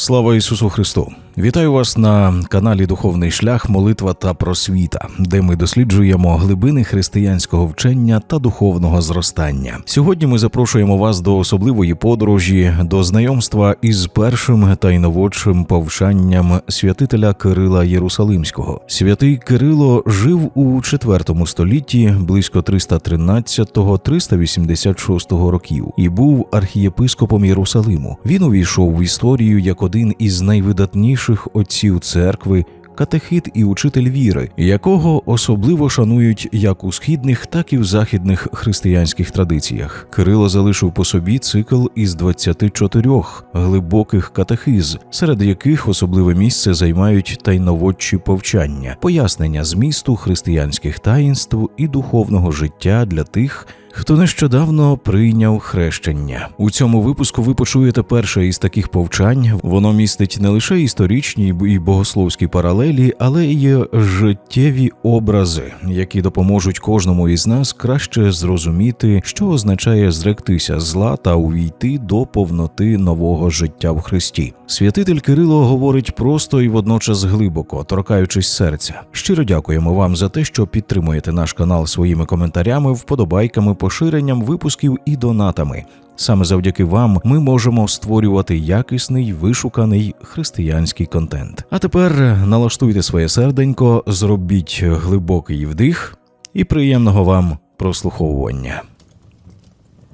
Слава Ісусу Христу! Вітаю вас на каналі Духовний шлях, молитва та просвіта, де ми досліджуємо глибини християнського вчення та духовного зростання. Сьогодні ми запрошуємо вас до особливої подорожі, до знайомства із першим та найноводшим повчанням святителя Кирила Єрусалимського. Святий Кирило жив у IV столітті близько 313-386 років і був архієпископом Єрусалиму. Він увійшов в історію як один із найвидатніших отців церкви. Катехит і учитель віри, якого особливо шанують як у східних, так і в західних християнських традиціях. Кирило залишив по собі цикл із 24 глибоких катехиз, серед яких особливе місце займають тайноводчі повчання, пояснення змісту християнських таїнств і духовного життя для тих. Хто нещодавно прийняв хрещення у цьому випуску? Ви почуєте перше із таких повчань. Воно містить не лише історичні і богословські паралелі, але й життєві образи, які допоможуть кожному із нас краще зрозуміти, що означає зректися зла та увійти до повноти нового життя в Христі. Святитель Кирило говорить просто і водночас глибоко, торкаючись серця. Щиро дякуємо вам за те, що підтримуєте наш канал своїми коментарями, вподобайками поширенням випусків і донатами. Саме завдяки вам ми можемо створювати якісний вишуканий християнський контент. А тепер налаштуйте своє серденько, зробіть глибокий вдих і приємного вам прослуховування.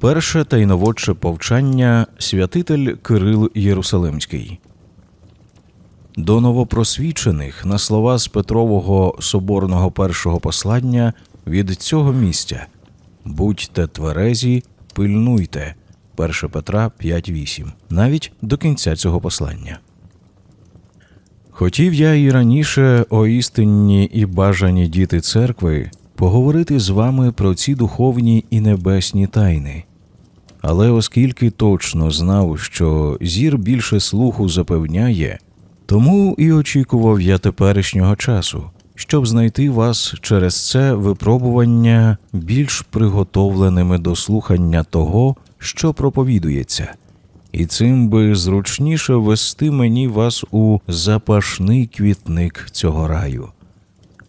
Перше тайноводче повчання святитель Кирил Єрусалимський. До новопросвічених на слова з Петрового соборного першого послання від цього місця будьте тверезі, пильнуйте. 1 Петра 5.8. навіть до кінця цього послання. Хотів я і раніше, о істинні і бажані діти церкви, поговорити з вами про ці духовні і небесні тайни. Але оскільки точно знав, що зір більше слуху запевняє, тому і очікував я теперішнього часу, щоб знайти вас через це випробування більш приготовленими до слухання того, що проповідується, і цим би зручніше вести мені вас у запашний квітник цього раю.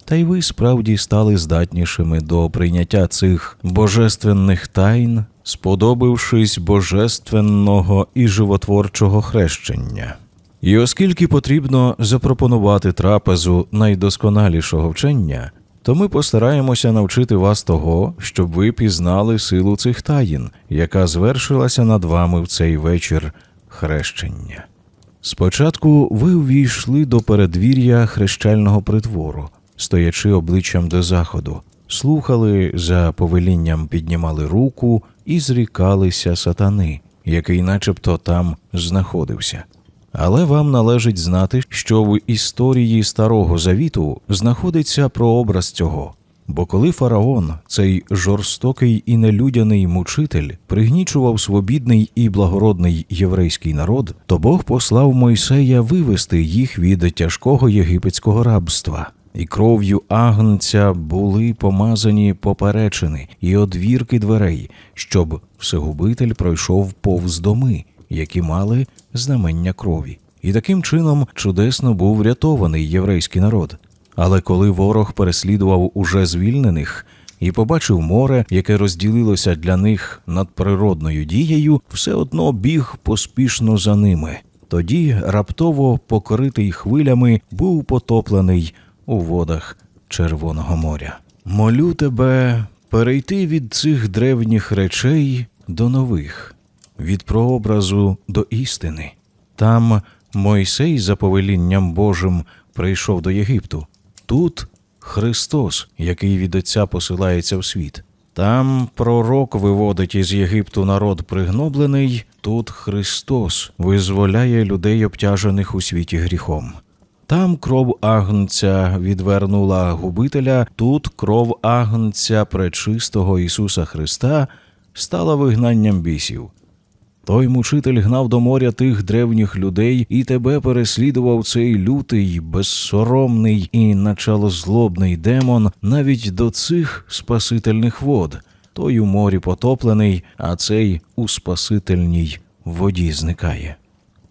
Та й ви справді стали здатнішими до прийняття цих божественних тайн, сподобавшись божественного і животворчого хрещення. І оскільки потрібно запропонувати трапезу найдосконалішого вчення, то ми постараємося навчити вас того, щоб ви пізнали силу цих таїн, яка звершилася над вами в цей вечір хрещення. Спочатку ви увійшли до передвір'я хрещального притвору, стоячи обличчям до заходу, слухали за повелінням, піднімали руку і зрікалися сатани, який начебто там знаходився. Але вам належить знати, що в історії Старого Завіту знаходиться прообраз цього. Бо коли фараон, цей жорстокий і нелюдяний мучитель, пригнічував свобідний і благородний єврейський народ, то Бог послав Мойсея вивести їх від тяжкого єгипетського рабства. І кров'ю агнця були помазані поперечини і одвірки дверей, щоб всегубитель пройшов повз доми, які мали знамення крові. І таким чином чудесно був врятований єврейський народ. Але коли ворог переслідував уже звільнених і побачив море, яке розділилося для них надприродною дією, все одно біг поспішно за ними. Тоді раптово покритий хвилями був потоплений у водах Червоного моря. Молю тебе перейти від цих древніх речей до нових від прообразу до істини. Там Мойсей, за повелінням Божим, прийшов до Єгипту. Тут Христос, який від Отця посилається в світ. Там пророк виводить із Єгипту народ пригноблений, тут Христос визволяє людей, обтяжених у світі гріхом. Там кров агнця відвернула губителя, тут кров агнця пречистого Ісуса Христа стала вигнанням бісів. Той мучитель гнав до моря тих древніх людей, і тебе переслідував цей лютий, безсоромний і началозлобний демон навіть до цих спасительних вод. Той у морі потоплений, а цей у спасительній воді зникає.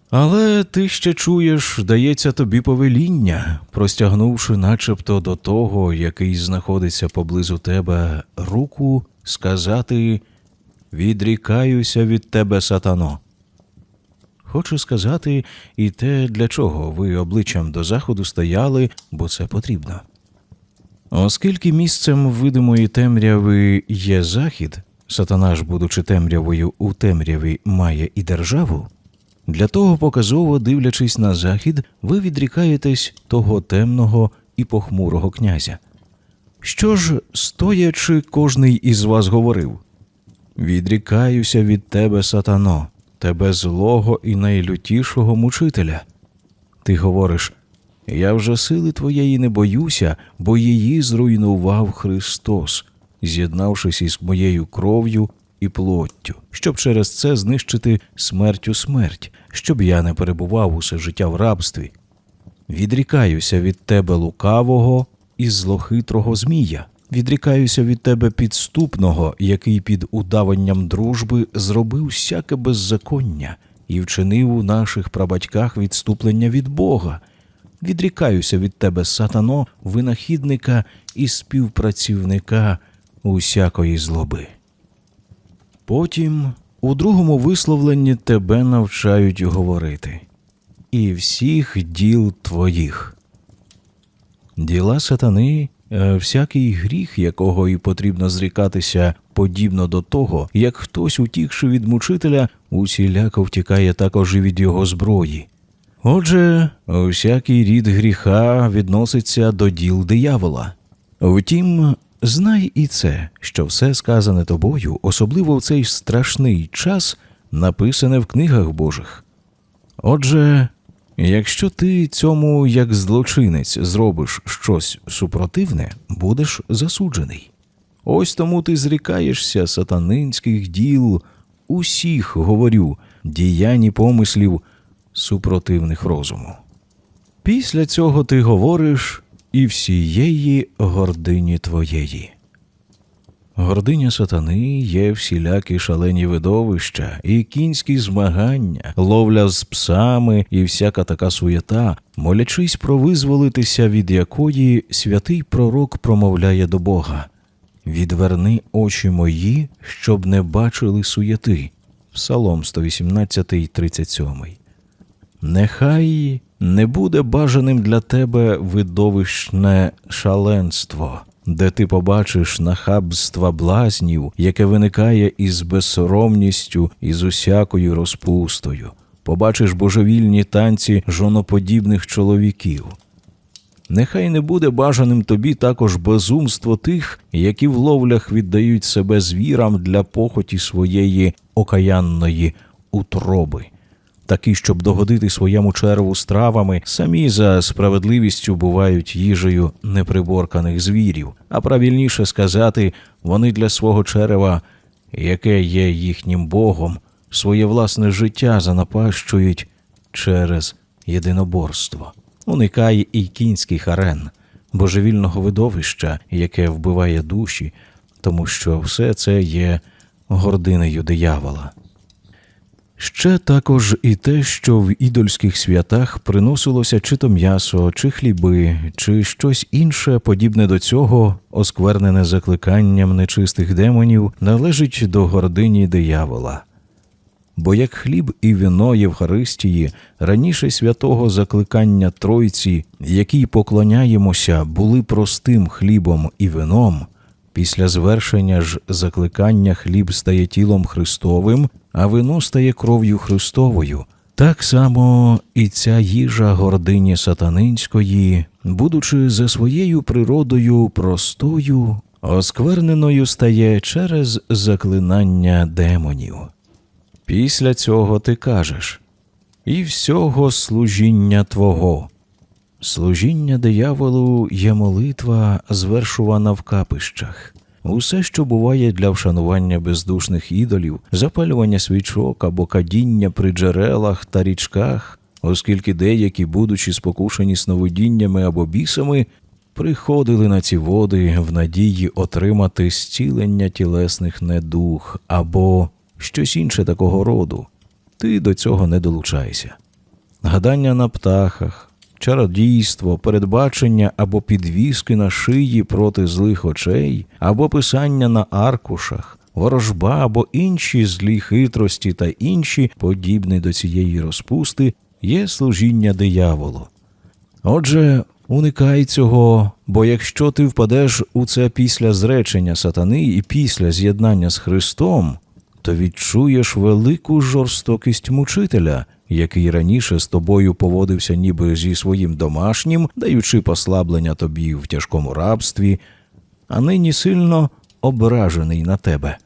Але ти ще чуєш, дається тобі повеління, простягнувши начебто до того, який знаходиться поблизу тебе, руку, сказати Відрікаюся від тебе, сатано. Хочу сказати і те, для чого ви обличчям до заходу стояли, бо це потрібно. Оскільки місцем видимої темряви є захід, сатана ж, будучи темрявою у темряві, має і державу. Для того, показово дивлячись на захід, ви відрікаєтесь того темного і похмурого князя. Що ж, стоячи, кожний із вас говорив: Відрікаюся від тебе, сатано, тебе злого і найлютішого мучителя. Ти говориш, я вже сили твоєї не боюся, бо її зруйнував Христос, з'єднавшись із моєю кров'ю і плоттю, щоб через це знищити смертю смерть, щоб я не перебував усе життя в рабстві. Відрікаюся від тебе лукавого і злохитрого змія. Відрікаюся від тебе підступного, який під удаванням дружби зробив всяке беззаконня і вчинив у наших прабатьках відступлення від Бога. Відрікаюся від тебе, сатано, винахідника і співпрацівника усякої злоби. Потім у другому висловленні тебе навчають говорити і всіх діл твоїх. Діла сатани, всякий гріх, якого і потрібно зрікатися, подібно до того, як хтось, утікши від мучителя, усіляко втікає також і від його зброї. Отже, всякий рід гріха відноситься до діл диявола. Втім, знай і це, що все сказане тобою, особливо в цей страшний час, написане в книгах Божих. Отже, якщо ти цьому як злочинець зробиш щось супротивне, будеш засуджений. Ось тому ти зрікаєшся сатанинських діл, усіх, говорю, діянь і помислів супротивних розуму. Після цього ти говориш і всієї гордині твоєї. Гординя сатани є всілякі шалені видовища, і кінські змагання, ловля з псами і всяка така суєта, молячись про визволитися, від якої святий пророк промовляє до Бога. Відверни очі мої, щоб не бачили суєти. Псалом 118, 37. Нехай не буде бажаним для тебе видовищне шаленство, де ти побачиш нахабства блазнів, яке виникає із безсоромністю і з усякою розпустою, побачиш божевільні танці жоноподібних чоловіків. Нехай не буде бажаним тобі також безумство тих, які в ловлях віддають себе звірам для похоті своєї окаянної утроби такі, щоб догодити своєму черву стравами, самі за справедливістю бувають їжею неприборканих звірів, а правильніше сказати, вони для свого черева, яке є їхнім богом, своє власне життя занапащують через єдиноборство. Уникає і кінський арен, божевільного видовища, яке вбиває душі, тому що все це є гординею диявола. Ще також і те, що в ідольських святах приносилося чи то м'ясо, чи хліби, чи щось інше, подібне до цього, осквернене закликанням нечистих демонів, належить до гордині диявола. Бо як хліб і вино Євхаристії раніше святого закликання Тройці, якій поклоняємося, були простим хлібом і вином, після звершення ж закликання хліб стає тілом Христовим, а вино стає кров'ю Христовою. Так само і ця їжа гордині сатанинської, будучи за своєю природою простою, оскверненою стає через заклинання демонів. Після цього ти кажеш і всього служіння Твого. Служіння дияволу є молитва, звершувана в капищах. Усе, що буває для вшанування бездушних ідолів, запалювання свічок або кадіння при джерелах та річках, оскільки деякі, будучи спокушені сновидіннями або бісами, приходили на ці води в надії отримати зцілення тілесних недух або щось інше такого роду. Ти до цього не долучайся. гадання на птахах, чародійство, передбачення або підвіски на шиї проти злих очей, або писання на аркушах, ворожба або інші злі хитрості та інші, подібні до цієї розпусти, є служіння дияволу. Отже, уникай цього, бо якщо ти впадеш у це після зречення сатани і після з'єднання з Христом, то відчуєш велику жорстокість мучителя, який раніше з тобою поводився ніби зі своїм домашнім, даючи послаблення тобі в тяжкому рабстві, а нині сильно ображений на тебе.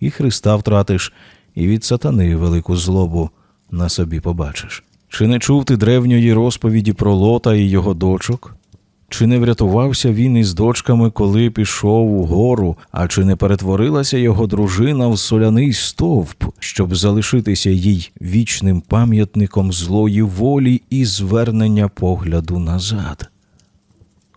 І Христа втратиш, і від сатани велику злобу на собі побачиш. Чи не чув ти древньої розповіді про Лота і його дочок? Чи не врятувався він із дочками, коли пішов у гору, а чи не перетворилася його дружина в соляний стовп, щоб залишитися їй вічним пам'ятником злої волі і звернення погляду назад?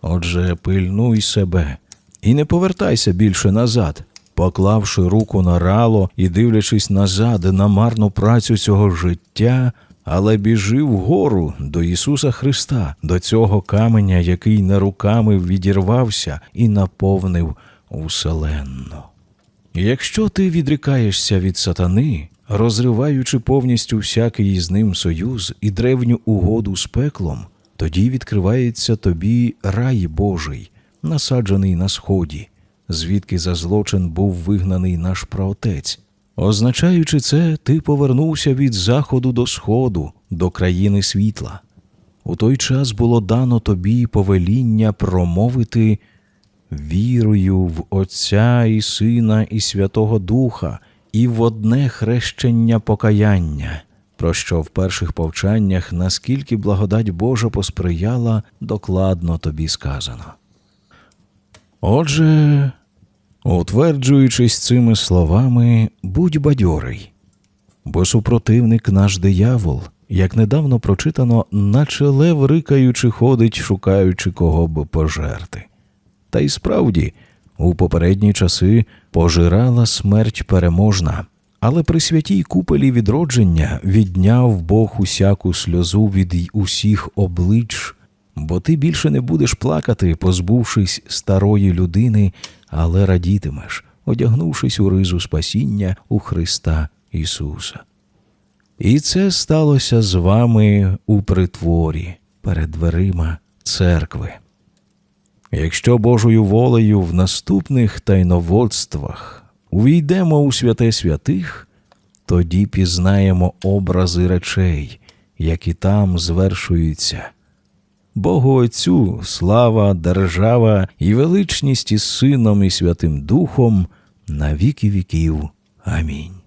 Отже, пильнуй себе і не повертайся більше назад, поклавши руку на рало і дивлячись назад на марну працю цього життя, але біжи вгору до Ісуса Христа, до цього каменя, який не руками відірвався і наповнив уселенну. Якщо ти відрікаєшся від сатани, розриваючи повністю всякий із ним союз і древню угоду з пеклом, тоді відкривається тобі рай Божий, насаджений на сході, звідки за злочин був вигнаний наш праотець. Означаючи це, ти повернувся від заходу до сходу, до країни світла. У той час було дано тобі повеління промовити вірою в Отця і Сина і Святого Духа, і в одне хрещення покаяння, про що в перших повчаннях, наскільки благодать Божа посприяла, докладно тобі сказано. Отже, утверджуючись цими словами, будь бадьорий, бо супротивник наш диявол, як недавно прочитано, наче лев рикаючи ходить, шукаючи кого б пожерти. Та й справді, у попередні часи пожирала смерть переможна, але при святій купелі відродження відняв Бог усяку сльозу від усіх облич, бо ти більше не будеш плакати, позбувшись старої людини, але радітимеш, одягнувшись у ризу спасіння у Христа Ісуса. І це сталося з вами у притворі перед дверима церкви. Якщо Божою волею в наступних тайноводствах увійдемо у святе святих, тоді пізнаємо образи речей, які там звершуються. Богу Отцю слава, держава і величність із Сином і Святим Духом на віки віків. Амінь.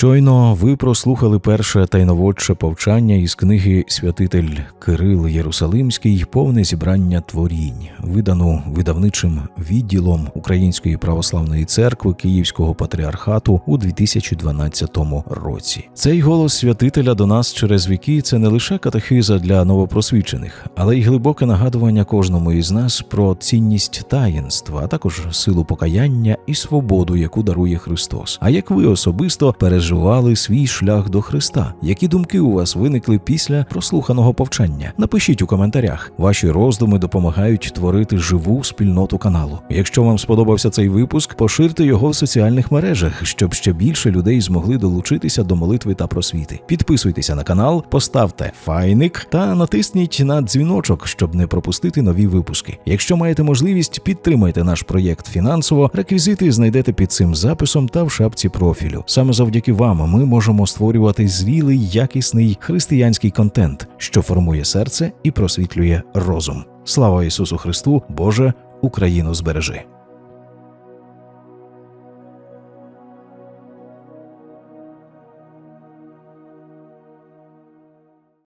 Щойно ви прослухали перше тайноводче повчання із книги Святитель Кирил Єрусалимський, повне зібрання творінь, видану видавничим відділом Української православної церкви Київського патріархату у 2012 році. Цей голос святителя до нас через віки це не лише катехиза для новопросвічених, але й глибоке нагадування кожному із нас про цінність таїнства, а також силу покаяння і свободу, яку дарує Христос. А як ви особисто переживали свій шлях до Христа? Які думки у вас виникли після прослуханого повчання? Напишіть у коментарях. Ваші роздуми допомагають творити живу спільноту каналу. Якщо вам сподобався цей випуск, поширте його в соціальних мережах, щоб ще більше людей змогли долучитися до молитви та просвіти. Підписуйтеся на канал, поставте файник та натисніть на дзвіночок, щоб не пропустити нові випуски. Якщо маєте можливість, підтримайте наш проєкт фінансово. Реквізити знайдете під цим записом та в шапці профілю. Саме завдяки вам ми можемо створювати зрілий, якісний християнський контент, що формує серце і просвітлює розум. Слава Ісусу Христу! Боже, Україну збережи!